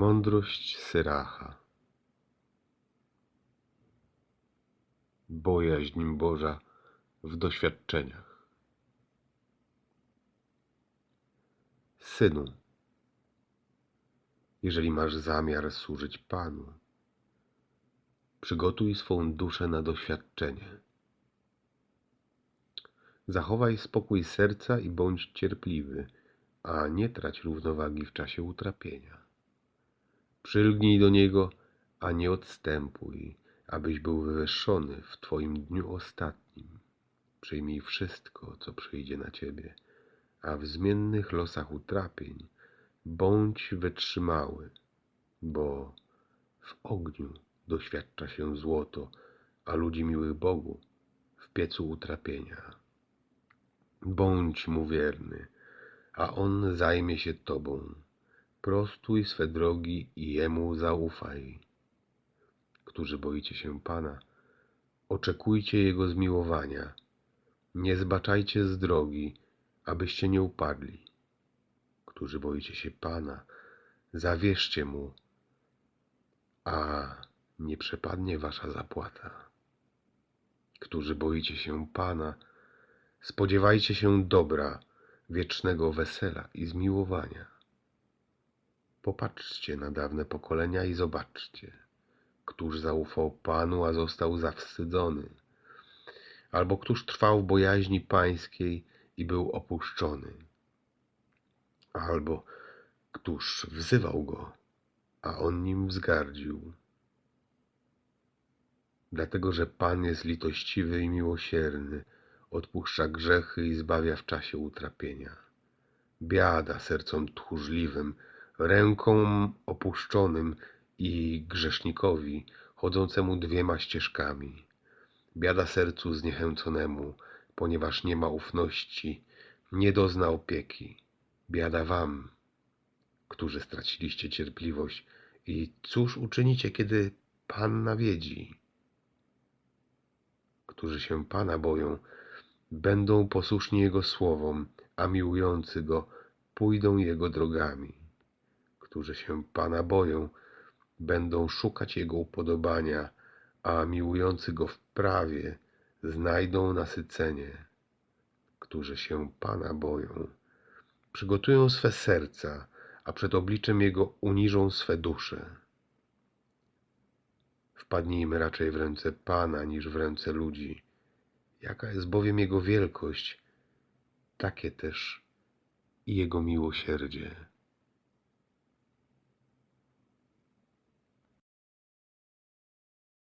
Mądrość Syracha Bojaźń Boża w doświadczeniach Synu, jeżeli masz zamiar służyć Panu, przygotuj swą duszę na doświadczenie. Zachowaj spokój serca i bądź cierpliwy, a nie trać równowagi w czasie utrapienia. Przylgnij do Niego, a nie odstępuj, abyś był wywyższony w Twoim dniu ostatnim. Przyjmij wszystko, co przyjdzie na Ciebie, a w zmiennych losach utrapień bądź wytrzymały, bo w ogniu doświadcza się złoto, a ludzi miłych Bogu w piecu utrapienia. Bądź mu wierny, a on zajmie się Tobą. Prostuj swe drogi i Jemu zaufaj. Którzy boicie się Pana, oczekujcie Jego zmiłowania. Nie zbaczajcie z drogi, abyście nie upadli. Którzy boicie się Pana, zawierzcie Mu, a nie przepadnie wasza zapłata. Którzy boicie się Pana, spodziewajcie się dobra, wiecznego wesela i zmiłowania. Popatrzcie na dawne pokolenia i zobaczcie, któż zaufał Panu, a został zawstydzony, albo któż trwał w bojaźni pańskiej i był opuszczony, albo któż wzywał go, a on nim wzgardził. Dlatego, że Pan jest litościwy i miłosierny, odpuszcza grzechy i zbawia w czasie utrapienia. Biada sercom tchórzliwym, ręką opuszczonym i grzesznikowi, chodzącemu dwiema ścieżkami. Biada sercu zniechęconemu, ponieważ nie ma ufności, nie dozna opieki. Biada wam, którzy straciliście cierpliwość i cóż uczynicie, kiedy Pan nawiedzi? Którzy się Pana boją, będą posłuszni Jego słowom, a miłujący Go pójdą Jego drogami. Którzy się Pana boją, będą szukać Jego upodobania, a miłujący Go w prawie znajdą nasycenie. Którzy się Pana boją, przygotują swe serca, a przed obliczem Jego uniżą swe dusze. Wpadnijmy raczej w ręce Pana niż w ręce ludzi. Jaka jest bowiem Jego wielkość, takie też i Jego miłosierdzie.